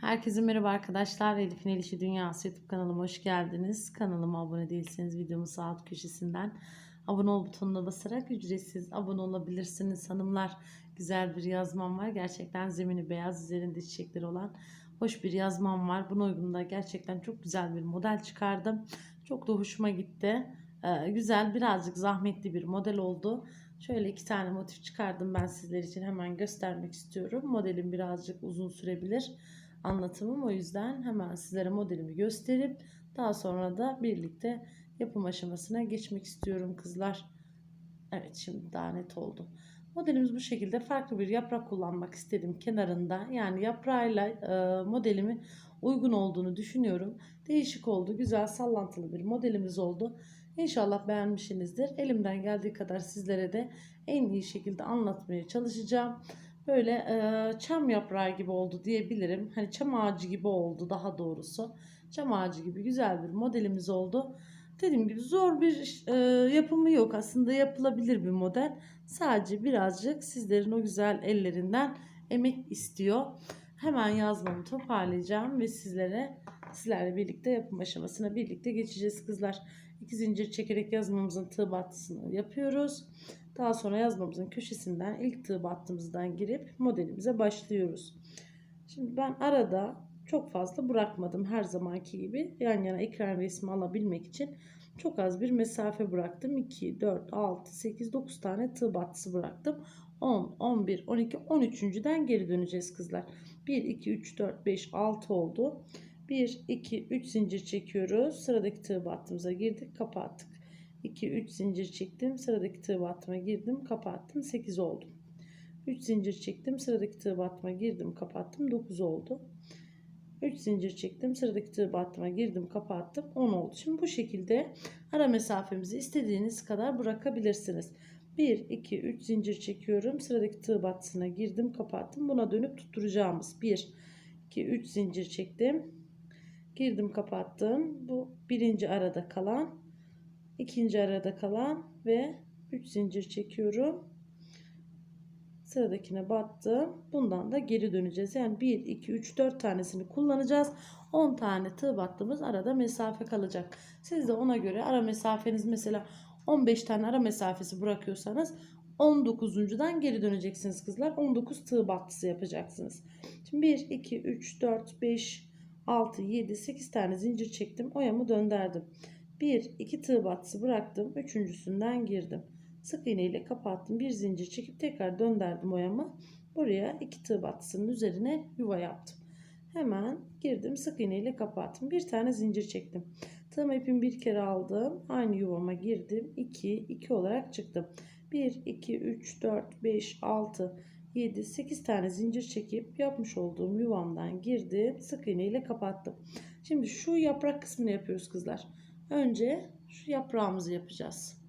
Herkese merhaba arkadaşlar. Elif'in Elişi Dünyası YouTube kanalıma hoş geldiniz. Kanalıma abone değilseniz videomun sağ alt köşesinden abone ol butonuna basarak ücretsiz abone olabilirsiniz. Hanımlar güzel bir yazmam var. Gerçekten zemini beyaz üzerinde çiçekleri olan hoş bir yazmam var. Buna uygun da gerçekten çok güzel bir model çıkardım. Çok da hoşuma gitti. Ee, güzel birazcık zahmetli bir model oldu. Şöyle iki tane motif çıkardım ben sizler için hemen göstermek istiyorum. Modelim birazcık uzun sürebilir anlatımım. O yüzden hemen sizlere modelimi gösterip daha sonra da birlikte yapım aşamasına geçmek istiyorum kızlar. Evet şimdi daha net oldu. Modelimiz bu şekilde farklı bir yaprak kullanmak istedim kenarında. Yani yaprağıyla e, modelimi uygun olduğunu düşünüyorum. Değişik oldu. Güzel sallantılı bir modelimiz oldu. İnşallah beğenmişsinizdir. Elimden geldiği kadar sizlere de en iyi şekilde anlatmaya çalışacağım böyle e, çam yaprağı gibi oldu diyebilirim. Hani çam ağacı gibi oldu daha doğrusu. Çam ağacı gibi güzel bir modelimiz oldu. Dediğim gibi zor bir e, yapımı yok. Aslında yapılabilir bir model. Sadece birazcık sizlerin o güzel ellerinden emek istiyor. Hemen yazmamı toparlayacağım ve sizlere sizlerle birlikte yapım aşamasına birlikte geçeceğiz kızlar. İki zincir çekerek yazmamızın tığ battısını yapıyoruz. Daha sonra yazmamızın köşesinden ilk tığ battığımızdan girip modelimize başlıyoruz. Şimdi ben arada çok fazla bırakmadım her zamanki gibi. Yan yana ekran resmi alabilmek için çok az bir mesafe bıraktım. 2, 4, 6, 8, 9 tane tığ battısı bıraktım. 10, 11, 12, 13.den geri döneceğiz kızlar. 1, 2, 3, 4, 5, 6 oldu. 1, 2, 3 zincir çekiyoruz. Sıradaki tığ battığımıza girdik, kapattık. 2 3 zincir çektim sıradaki tığ battıma girdim kapattım 8 oldu. 3 zincir çektim sıradaki tığ battıma girdim kapattım 9 oldu. 3 zincir çektim sıradaki tığ battıma girdim kapattım 10 oldu. Şimdi bu şekilde ara mesafemizi istediğiniz kadar bırakabilirsiniz. 1 2 3 zincir çekiyorum sıradaki tığ battısına girdim kapattım. Buna dönüp tutturacağımız 1 2 3 zincir çektim girdim kapattım. Bu birinci arada kalan ikinci arada kalan ve 3 zincir çekiyorum. Sıradakine battım. Bundan da geri döneceğiz. Yani 1, 2, 3, 4 tanesini kullanacağız. 10 tane tığ battığımız arada mesafe kalacak. Siz de ona göre ara mesafeniz mesela 15 tane ara mesafesi bırakıyorsanız 19'uncudan geri döneceksiniz kızlar. 19 tığ battısı yapacaksınız. Şimdi 1, 2, 3, 4, 5, 6, 7, 8 tane zincir çektim. Oyamı döndürdüm. 1 2 tığ battısı bıraktım. Üçüncüsünden girdim. Sık iğne ile kapattım. Bir zincir çekip tekrar döndürdüm oyamı. Buraya 2 tığ battısının üzerine yuva yaptım. Hemen girdim sık iğne ile kapattım. Bir tane zincir çektim. Tığım ipimi bir kere aldım. Aynı yuvama girdim. 2 2 olarak çıktım. 1 2 3 4 5 6 7 8 tane zincir çekip yapmış olduğum yuvamdan girdim. Sık iğne ile kapattım. Şimdi şu yaprak kısmını yapıyoruz kızlar. Önce şu yaprağımızı yapacağız.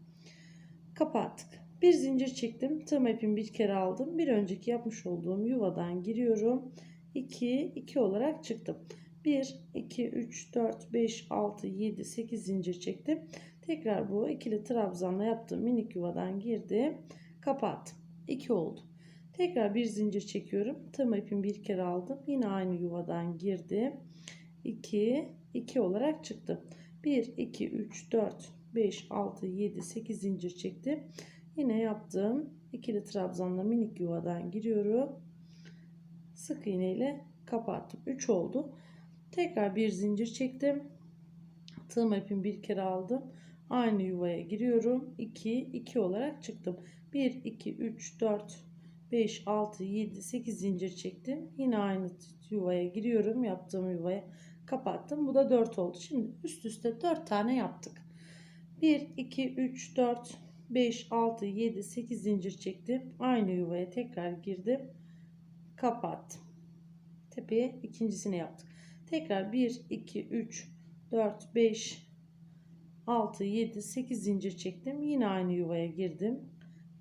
Kapattık. Bir zincir çektim. Tığım ipimi bir kere aldım. Bir önceki yapmış olduğum yuvadan giriyorum. 2, 2 olarak çıktım. 1, 2, 3, 4, 5, 6, 7, 8 zincir çektim. Tekrar bu ikili trabzanla yaptığım minik yuvadan girdim. Kapattım. 2 oldu. Tekrar bir zincir çekiyorum. Tığım ipimi bir kere aldım. Yine aynı yuvadan girdim. 2, 2 olarak çıktım. 1, 2, 3, 4, 5, 6, 7, 8 zincir çektim. Yine yaptım. ikili trabzanla minik yuvadan giriyorum. Sık iğne ile kapattım. 3 oldu. Tekrar bir zincir çektim. Tığım ipimi bir kere aldım. Aynı yuvaya giriyorum. 2, 2 olarak çıktım. 1, 2, 3, 4, 5, 6, 7, 8 zincir çektim. Yine aynı yuvaya giriyorum. Yaptığım yuvaya kapattım. Bu da 4 oldu. Şimdi üst üste 4 tane yaptık. 1, 2, 3, 4, 5, 6, 7, 8 zincir çektim. Aynı yuvaya tekrar girdim. Kapattım. Tepeye ikincisini yaptık. Tekrar 1, 2, 3, 4, 5, 6, 7, 8 zincir çektim. Yine aynı yuvaya girdim.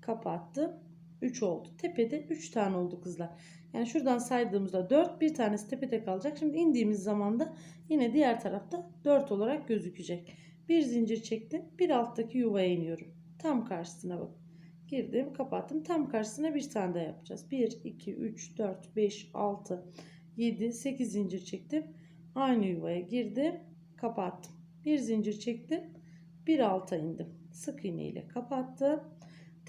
Kapattım. 3 oldu. Tepede 3 tane oldu kızlar. Yani şuradan saydığımızda 4 bir tanesi tepede kalacak. Şimdi indiğimiz zaman da yine diğer tarafta 4 olarak gözükecek. Bir zincir çektim. Bir alttaki yuvaya iniyorum. Tam karşısına bak. Girdim kapattım. Tam karşısına bir tane daha yapacağız. 1, 2, 3, 4, 5, 6, 7, 8 zincir çektim. Aynı yuvaya girdim. Kapattım. Bir zincir çektim. Bir alta indim. Sık iğne ile kapattım.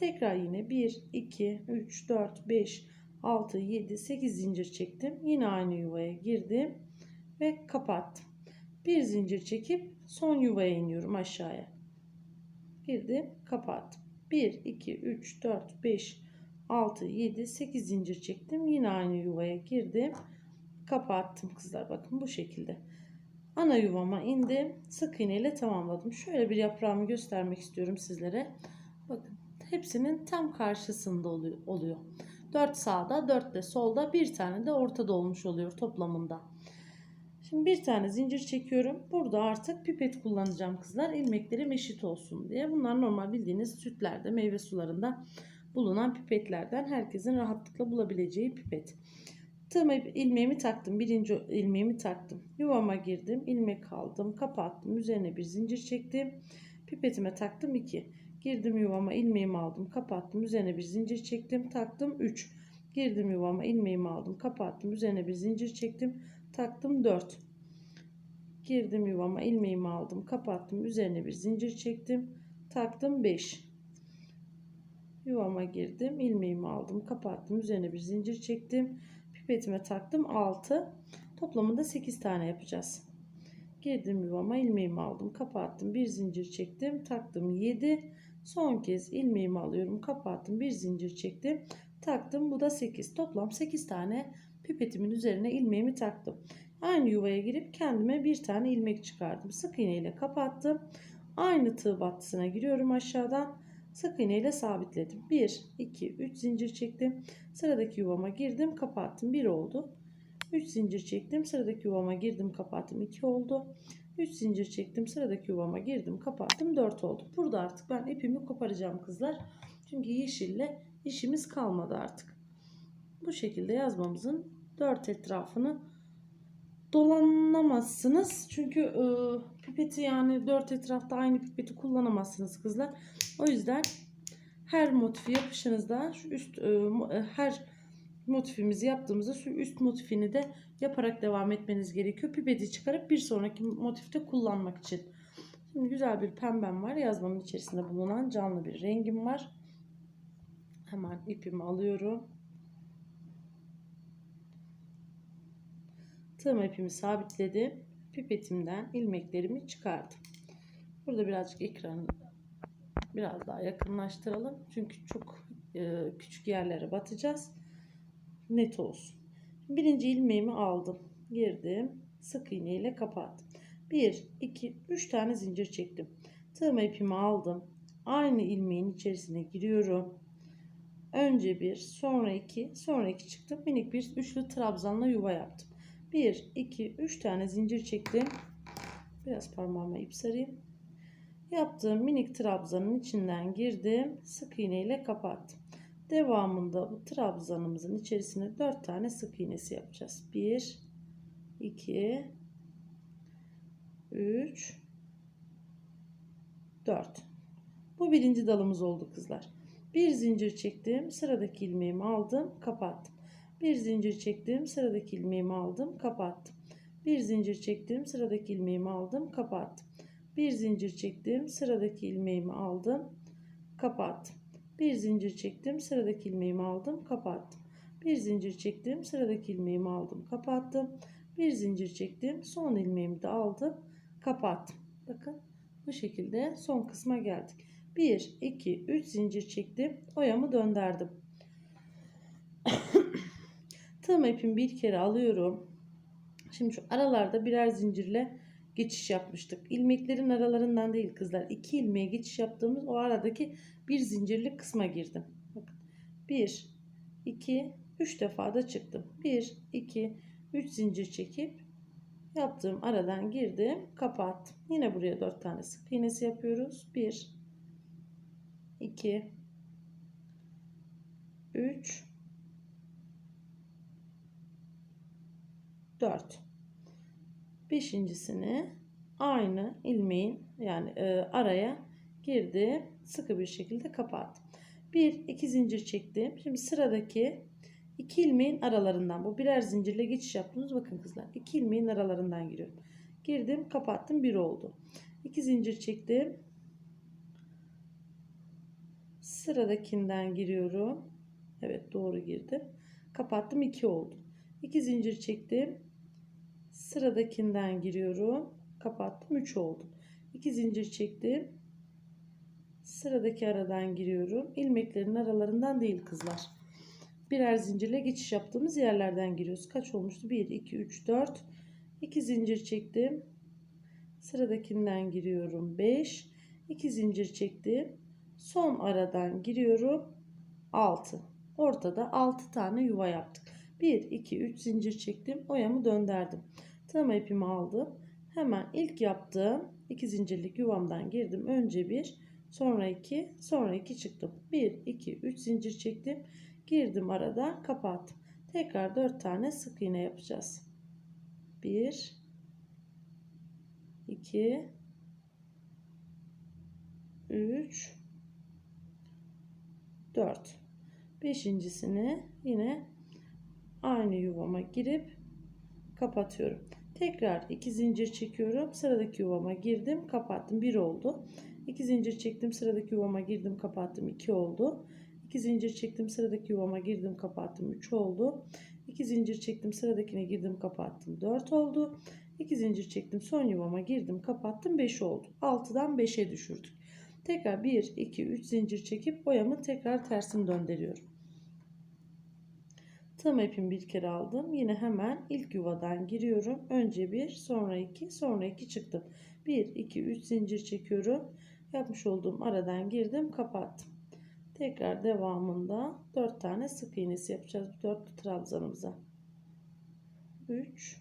Tekrar yine 1, 2, 3, 4, 5, 6, 7, 8 zincir çektim. Yine aynı yuvaya girdim ve kapattım. Bir zincir çekip son yuvaya iniyorum aşağıya. Girdim, kapattım. 1, 2, 3, 4, 5, 6, 7, 8 zincir çektim. Yine aynı yuvaya girdim. Kapattım kızlar. Bakın bu şekilde. Ana yuvama indim. Sık iğne ile tamamladım. Şöyle bir yaprağımı göstermek istiyorum sizlere. Hepsinin tam karşısında oluyor. oluyor. 4 sağda, 4 de solda, bir tane de ortada olmuş oluyor toplamında. Şimdi bir tane zincir çekiyorum. Burada artık pipet kullanacağım kızlar. İlmeklerim eşit olsun diye. Bunlar normal bildiğiniz sütlerde, meyve sularında bulunan pipetlerden herkesin rahatlıkla bulabileceği pipet. Tığıma ilmeğimi taktım. Birinci ilmeğimi taktım. Yuvama girdim. ilmek aldım. Kapattım. Üzerine bir zincir çektim. Pipetime taktım 2. Girdim yuvama ilmeğimi aldım. Kapattım. Üzerine bir zincir çektim. Taktım 3. Girdim yuvama ilmeğimi aldım. Kapattım. Üzerine bir zincir çektim. Taktım 4. Girdim yuvama ilmeğimi aldım. Kapattım. Üzerine bir zincir çektim. Taktım 5. Yuvama girdim. ilmeğimi aldım. Kapattım. Üzerine bir zincir çektim. Pipetime taktım 6. Toplamında 8 tane yapacağız. Girdim yuvama ilmeğimi aldım. Kapattım. Bir zincir çektim. Taktım 7. Son kez ilmeğimi alıyorum. Kapattım. Bir zincir çektim. Taktım. Bu da 8. Toplam 8 tane pipetimin üzerine ilmeğimi taktım. Aynı yuvaya girip kendime bir tane ilmek çıkardım. Sık iğne ile kapattım. Aynı tığ battısına giriyorum aşağıdan. Sık iğne ile sabitledim. 1, 2, 3 zincir çektim. Sıradaki yuvama girdim, kapattım. 1 oldu. 3 zincir çektim. Sıradaki yuvama girdim, kapattım. 2 oldu. 3 zincir çektim. Sıradaki yuvama girdim, kapattım. 4 oldu. Burada artık ben ipimi koparacağım kızlar. Çünkü yeşille işimiz kalmadı artık. Bu şekilde yazmamızın 4 etrafını dolanamazsınız. Çünkü e, pipeti yani dört etrafta aynı pipeti kullanamazsınız kızlar. O yüzden her motifi yapışınızda şu üst e, e, her motifimizi yaptığımızda şu üst motifini de yaparak devam etmeniz gerekiyor. Pipeti çıkarıp bir sonraki motifte kullanmak için. Şimdi güzel bir pembem var. Yazmamın içerisinde bulunan canlı bir rengim var. Hemen ipimi alıyorum. Tığım ipimi sabitledim. Pipetimden ilmeklerimi çıkardım. Burada birazcık ekranı biraz daha yakınlaştıralım. Çünkü çok e, küçük yerlere batacağız. Net olsun. Birinci ilmeğimi aldım. Girdim. Sık iğne ile kapattım. 1, 2, 3 tane zincir çektim. Tığım ipimi aldım. Aynı ilmeğin içerisine giriyorum. Önce bir, sonra iki, sonra iki çıktım. Minik bir üçlü trabzanla yuva yaptım. 1, 2, 3 tane zincir çektim. Biraz parmağıma ip sarayım. Yaptığım minik trabzanın içinden girdim. Sık iğne ile kapattım. Devamında bu trabzanımızın içerisine 4 tane sık iğnesi yapacağız. 1, 2, 3, 4. Bu birinci dalımız oldu kızlar. Bir zincir çektim. Sıradaki ilmeğimi aldım. Kapattım. Bir zincir çektim. Sıradaki ilmeğimi aldım. Kapattım. Bir zincir çektim. Sıradaki ilmeğimi aldım. Kapattım. Bir zincir çektim. Sıradaki ilmeğimi aldım. Kapattım. Bir zincir çektim. Sıradaki ilmeğimi aldım. Kapattım. Bir zincir çektim. Sıradaki ilmeğimi aldım. Kapattım. Bir zincir çektim. Son ilmeğimi de aldım. Kapattım. Bakın bu şekilde son kısma geldik. 1, 2, 3 zincir çektim. Oyamı döndürdüm. Tığım ipimi bir kere alıyorum. Şimdi şu aralarda birer zincirle geçiş yapmıştık. İlmeklerin aralarından değil kızlar. İki ilmeğe geçiş yaptığımız o aradaki bir zincirli kısma girdim. Bakın. 1, 2, 3 defa da çıktım. 1, 2, 3 zincir çekip yaptığım aradan girdim. Kapattım. Yine buraya 4 tane sık iğnesi yapıyoruz. 1, 2, 3, 4. Beşincisini aynı ilmeğin yani e, araya girdi. Sıkı bir şekilde kapattım. Bir iki zincir çektim. Şimdi sıradaki İki ilmeğin aralarından bu birer zincirle geçiş yaptınız. Bakın kızlar. iki ilmeğin aralarından giriyorum. Girdim, kapattım, bir oldu. İki zincir çektim. Sıradakinden giriyorum. Evet doğru girdim. Kapattım 2 oldu. 2 zincir çektim. Sıradakinden giriyorum. Kapattım 3 oldu. 2 zincir çektim. Sıradaki aradan giriyorum. İlmeklerin aralarından değil kızlar. Birer zincirle geçiş yaptığımız yerlerden giriyoruz. Kaç olmuştu? 1, 2, 3, 4. 2 zincir çektim. Sıradakinden giriyorum. 5. 2 zincir çektim. Son aradan giriyorum. 6. Ortada 6 tane yuva yaptık. 1, 2, 3 zincir çektim. Oyamı döndürdüm. Tığma ipimi aldım. Hemen ilk yaptığım 2 zincirlik yuvamdan girdim. Önce 1, sonra 2, sonra 2 çıktım. 1, 2, 3 zincir çektim. Girdim aradan kapattım. Tekrar 4 tane sık iğne yapacağız. 1 2 3 4 beşincisini yine aynı yuvama girip kapatıyorum. Tekrar iki zincir çekiyorum. Sıradaki yuvama girdim, kapattım. 1 oldu. 2 zincir çektim, sıradaki yuvama girdim, kapattım. 2 oldu. 2 zincir çektim, sıradaki yuvama girdim, kapattım. 3 oldu. 2 zincir çektim, sıradakine girdim, kapattım. 4 oldu. 2 zincir çektim, son yuvama girdim, kapattım. 5 oldu. 6'dan 5'e düşürdük. Tekrar 1, 2, 3 zincir çekip boyamı tekrar tersini döndürüyorum. Tığım ipimi bir kere aldım. Yine hemen ilk yuvadan giriyorum. Önce 1, sonra 2, sonra 2 çıktım. 1, 2, 3 zincir çekiyorum. Yapmış olduğum aradan girdim, kapattım. Tekrar devamında 4 tane sık iğnesi yapacağız. 4 trabzanımıza. 3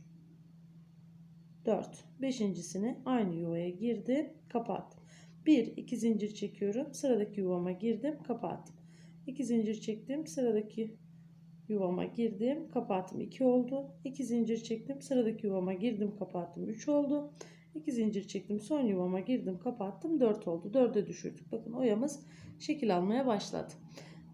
4 beşincisini aynı yuvaya girdim, kapattım. 1 2 zincir çekiyorum. Sıradaki yuvama girdim, kapattım. 2 zincir çektim. Sıradaki yuvama girdim, kapattım. 2 oldu. 2 zincir çektim. Sıradaki yuvama girdim, kapattım. 3 oldu. 2 zincir çektim. Son yuvama girdim, kapattım. 4 oldu. 4'e düşürdük. Bakın oyamız şekil almaya başladı.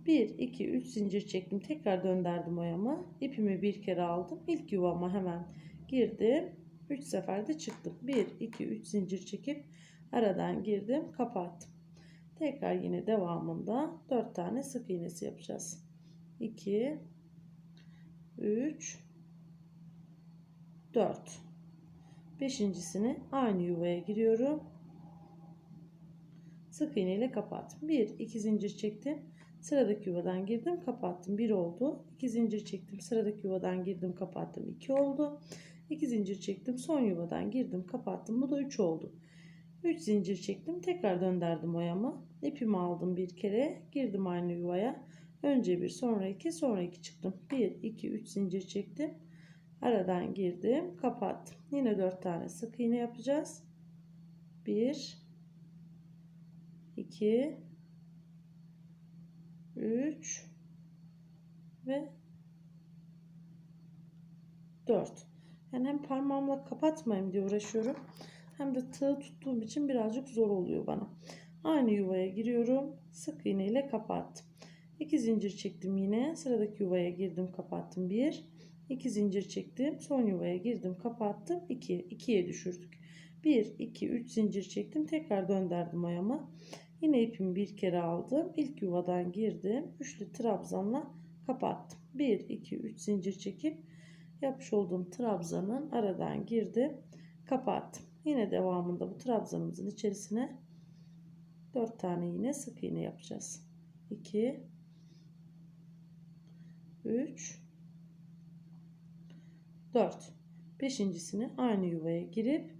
1 2 3 zincir çektim. Tekrar döndürdüm oyamı. İpimi bir kere aldım. İlk yuvama hemen girdim. 3 seferde çıktım. 1 2 3 zincir çekip aradan girdim, kapattım. Tekrar yine devamında 4 tane sık iğnesi yapacağız. 2 3 4 Beşincisini aynı yuvaya giriyorum. Sık iğne ile kapattım. 1 2 zincir çektim. Sıradaki yuvadan girdim, kapattım. 1 oldu. 2 zincir çektim. Sıradaki yuvadan girdim, kapattım. 2 oldu. 2 zincir çektim. Son yuvadan girdim, kapattım. Bu da 3 oldu. 3 zincir çektim. Tekrar döndürdüm oyamı. İpimi aldım bir kere. Girdim aynı yuvaya. Önce bir sonra iki sonra iki çıktım. 1 2 3 zincir çektim. Aradan girdim. Kapattım. Yine 4 tane sık iğne yapacağız. 1 2 3 ve 4. Yani hem parmağımla kapatmayayım diye uğraşıyorum. Hem de tığ tuttuğum için birazcık zor oluyor bana. Aynı yuvaya giriyorum. Sık iğne ile kapattım. 2 zincir çektim yine. Sıradaki yuvaya girdim, kapattım. 1 2 zincir çektim. Son yuvaya girdim, kapattım. 2 2'ye düşürdük. 1 2 3 zincir çektim. Tekrar döndürdüm ayağımı. Yine ipimi bir kere aldım. İlk yuvadan girdim. Üçlü trabzanla kapattım. 1 2 3 zincir çekip yapmış olduğum trabzanın aradan girdim. Kapattım. Yine devamında bu trabzanımızın içerisine 4 tane yine sık iğne yapacağız. 2 3 4 beşincisini aynı yuvaya girip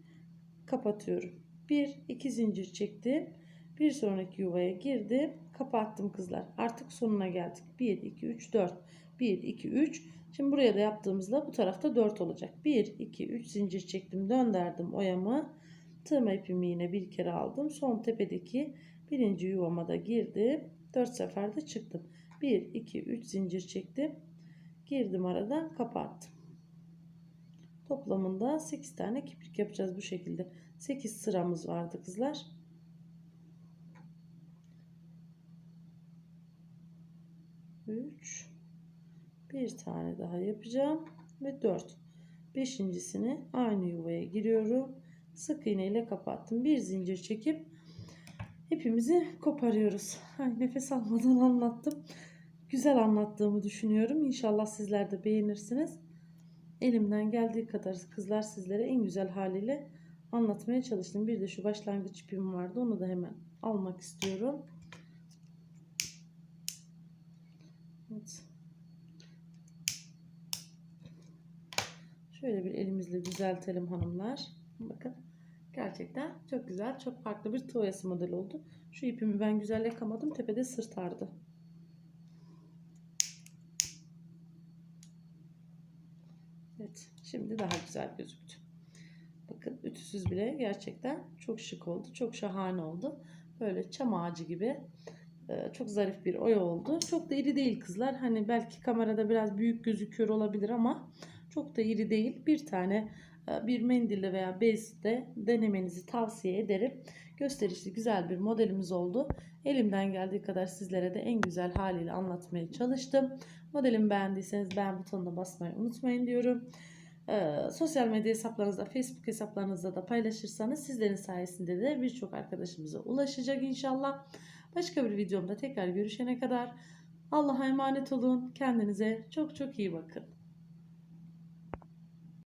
kapatıyorum. 1 2 zincir çektim. Bir sonraki yuvaya girdim. Kapattım kızlar. Artık sonuna geldik. 1 2 3 4 1 2 3 Şimdi buraya da yaptığımızda bu tarafta 4 olacak. 1 2 3 zincir çektim. Döndürdüm oyamı. Tığma ipimi yine bir kere aldım. Son tepedeki birinci yuvama da girdim. 4 seferde çıktım. 1 2 3 zincir çektim. Girdim aradan kapattım. Toplamında 8 tane kiprik yapacağız bu şekilde. 8 sıramız vardı kızlar. Üç, Bir tane daha yapacağım ve 4. Beşincisini aynı yuvaya giriyorum. Sık iğne ile kapattım. Bir zincir çekip ipimizi koparıyoruz. Ay, nefes almadan anlattım. Güzel anlattığımı düşünüyorum. İnşallah sizler de beğenirsiniz. Elimden geldiği kadar kızlar sizlere en güzel haliyle anlatmaya çalıştım. Bir de şu başlangıç ipim vardı. Onu da hemen almak istiyorum. Evet. Şöyle bir elimizle düzeltelim hanımlar. Bakın. Gerçekten çok güzel, çok farklı bir tığ oyası modeli oldu. Şu ipimi ben güzel yakamadım. Tepede sırtardı. Evet. Şimdi daha güzel gözüktü. Bakın ütüsüz bile gerçekten çok şık oldu. Çok şahane oldu. Böyle çam ağacı gibi e, çok zarif bir oya oldu. Çok da iri değil kızlar. Hani belki kamerada biraz büyük gözüküyor olabilir ama çok da iri değil. Bir tane e, bir mendille veya bezde denemenizi tavsiye ederim. Gösterişli güzel bir modelimiz oldu. Elimden geldiği kadar sizlere de en güzel haliyle anlatmaya çalıştım. Modelimi beğendiyseniz beğen butonuna basmayı unutmayın diyorum. Ee, sosyal medya hesaplarınızda, Facebook hesaplarınızda da paylaşırsanız sizlerin sayesinde de birçok arkadaşımıza ulaşacak inşallah. Başka bir videomda tekrar görüşene kadar Allah'a emanet olun. Kendinize çok çok iyi bakın.